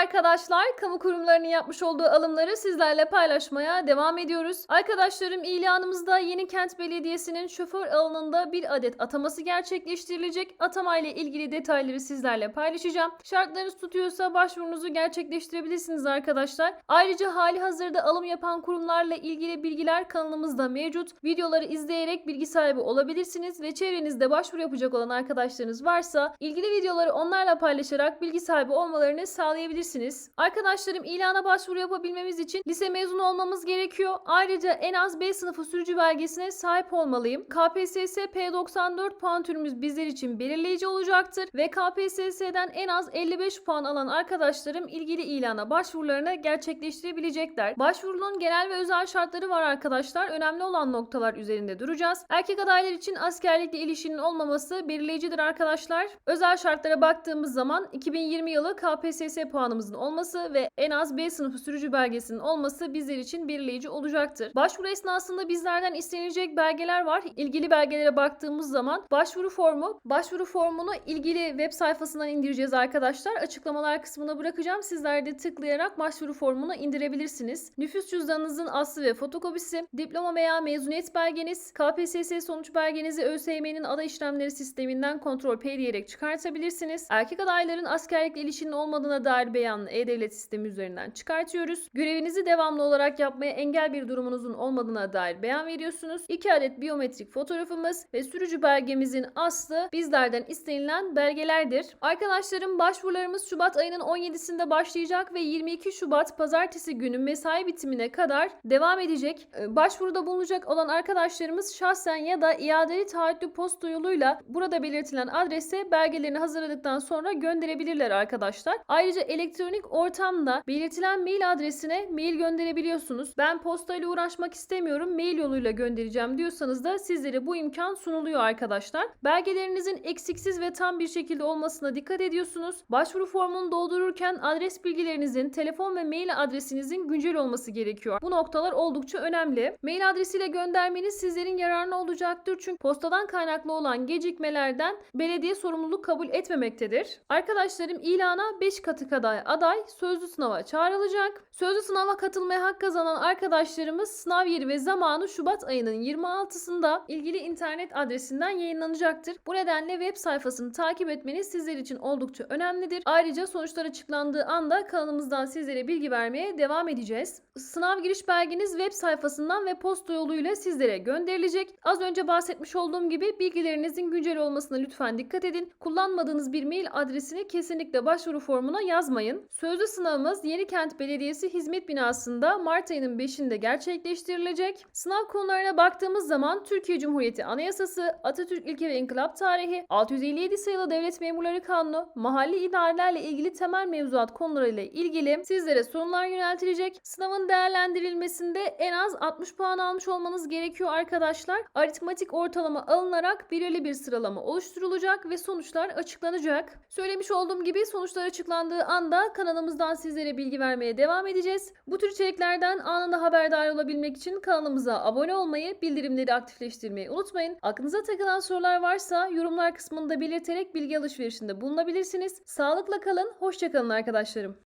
arkadaşlar. Kamu kurumlarının yapmış olduğu alımları sizlerle paylaşmaya devam ediyoruz. Arkadaşlarım ilanımızda Yeni Kent Belediyesi'nin şoför alanında bir adet ataması gerçekleştirilecek. Atama ile ilgili detayları sizlerle paylaşacağım. Şartlarınız tutuyorsa başvurunuzu gerçekleştirebilirsiniz arkadaşlar. Ayrıca hali hazırda alım yapan kurumlarla ilgili bilgiler kanalımızda mevcut. Videoları izleyerek bilgi sahibi olabilirsiniz ve çevrenizde başvuru yapacak olan arkadaşlarınız varsa ilgili videoları onlarla paylaşarak bilgi sahibi olmalarını sağlayabilirsiniz. Arkadaşlarım ilana başvuru yapabilmemiz için lise mezunu olmamız gerekiyor. Ayrıca en az B sınıfı sürücü belgesine sahip olmalıyım. KPSS P94 puan türümüz bizler için belirleyici olacaktır ve KPSS'den en az 55 puan alan arkadaşlarım ilgili ilana başvurularını gerçekleştirebilecekler. Başvurunun genel ve özel şartları var arkadaşlar. Önemli olan noktalar üzerinde duracağız. Erkek adaylar için askerlikle ilişkinin olmaması belirleyicidir arkadaşlar. Özel şartlara baktığımız zaman 2020 yılı KPSS puanımızın olması ve en az B sınıfı sürücü belgesinin olması bizler için belirleyici olacaktır. Başvuru esnasında bizlerden istenilecek belgeler var. İlgili belgelere baktığımız zaman başvuru formu, başvuru formunu ilgili web sayfasından indireceğiz arkadaşlar. Açıklamalar kısmına bırakacağım. Sizler de tıklayarak başvuru formunu indirebilirsiniz. Nüfus cüzdanınızın aslı ve fotokopisi, diploma veya mezuniyet belgeniz, KPSS sonuç belgenizi ÖSYM'nin ada işlemleri sisteminden kontrol P diyerek çıkartabilirsiniz. Erkek adayların askerlikle ilişkinin olmadığına dair beyanını E-Devlet sistemi üzerinden çıkartıyoruz. Görevinizi devamlı olarak yapmaya engel bir durumunuzun olmadığına dair beyan veriyorsunuz. 2 adet biyometrik fotoğrafımız ve sürücü belgemizin aslı bizlerden istenilen belgelerdir. Arkadaşlarım başvurularımız Şubat ayının 17'sinde başlayacak ve 22 Şubat pazartesi günü mesai bitimine kadar devam edecek. Ee, Başvuruda bulunacak olan arkadaşlarımız şahsen ya da iadeli taahhütlü posta yoluyla burada belirtilen adrese belgelerini hazırladıktan sonra gönderebilirler arkadaşlar. Ayrıca elektronik ortamda belirtilen mail adresine mail gönderebiliyorsunuz. Ben postayla uğraşmak istemiyorum, mail yoluyla göndereceğim diyorsanız da sizlere bu imkan sunuluyor arkadaşlar. Belgelerinizin eksiksiz ve tam bir şekilde olmasına dikkat ediyorsunuz. Başvuru formunu doldururken adres bilgilerinizin, telefon ve mail adresinizin güncel olması gerekiyor. Bu noktalar oldukça önemli. Mail adresiyle göndermeniz sizlerin yararına olacaktır çünkü postadan kaynaklı olan gecikmelerden belediye sorumluluk kabul etmemektedir. Arkadaşlarım ilana 5 katı kadar aday sözlü sınava çağrılacak. Sözlü sınava katılmaya hak kazanan arkadaşlarımız sınav yeri ve zamanı Şubat ayının 26'sında ilgili internet adresinden yayınlanacaktır. Bu nedenle web sayfasını takip etmeniz sizler için oldukça önemlidir. Ayrıca sonuçlar açıklandığı anda kanalımızdan sizlere bilgi vermeye devam edeceğiz. Sınav giriş belgeniz web sayfasından ve posta yoluyla sizlere gönderilecek. Az önce bahsetmiş olduğum gibi bilgilerinizin güncel olmasına lütfen dikkat edin. Kullanmadığınız bir mail adresini kesinlikle başvuru formuna yazmayın. Sözlü sınavımız Yenikent Belediyesi Hizmet Binası'nda Mart ayının 5'inde gerçekleştirilecek. Sınav konularına baktığımız zaman Türkiye Cumhuriyeti Anayasası, Atatürk İlke ve İnkılap Tarihi, 657 sayılı Devlet Memurları Kanunu, mahalli idarelerle ilgili temel mevzuat konularıyla ilgili sizlere sorular yöneltilecek. Sınavın değerlendirilmesinde en az 60 puan almış olmanız gerekiyor arkadaşlar. Aritmatik ortalama alınarak belirli bir sıralama oluşturulacak ve sonuçlar açıklanacak. Söylemiş olduğum gibi sonuçlar açıklandığı anda kanalımızdan sizlere bilgi vermeye devam edeceğiz. Bu tür içeriklerden anında haberdar olabilmek için kanalımıza abone olmayı, bildirimleri aktifleştirmeyi unutmayın. Aklınıza takılan sorular varsa yorumlar kısmında belirterek bilgi alışverişinde bulunabilirsiniz. Sağlıkla kalın, hoşçakalın arkadaşlarım.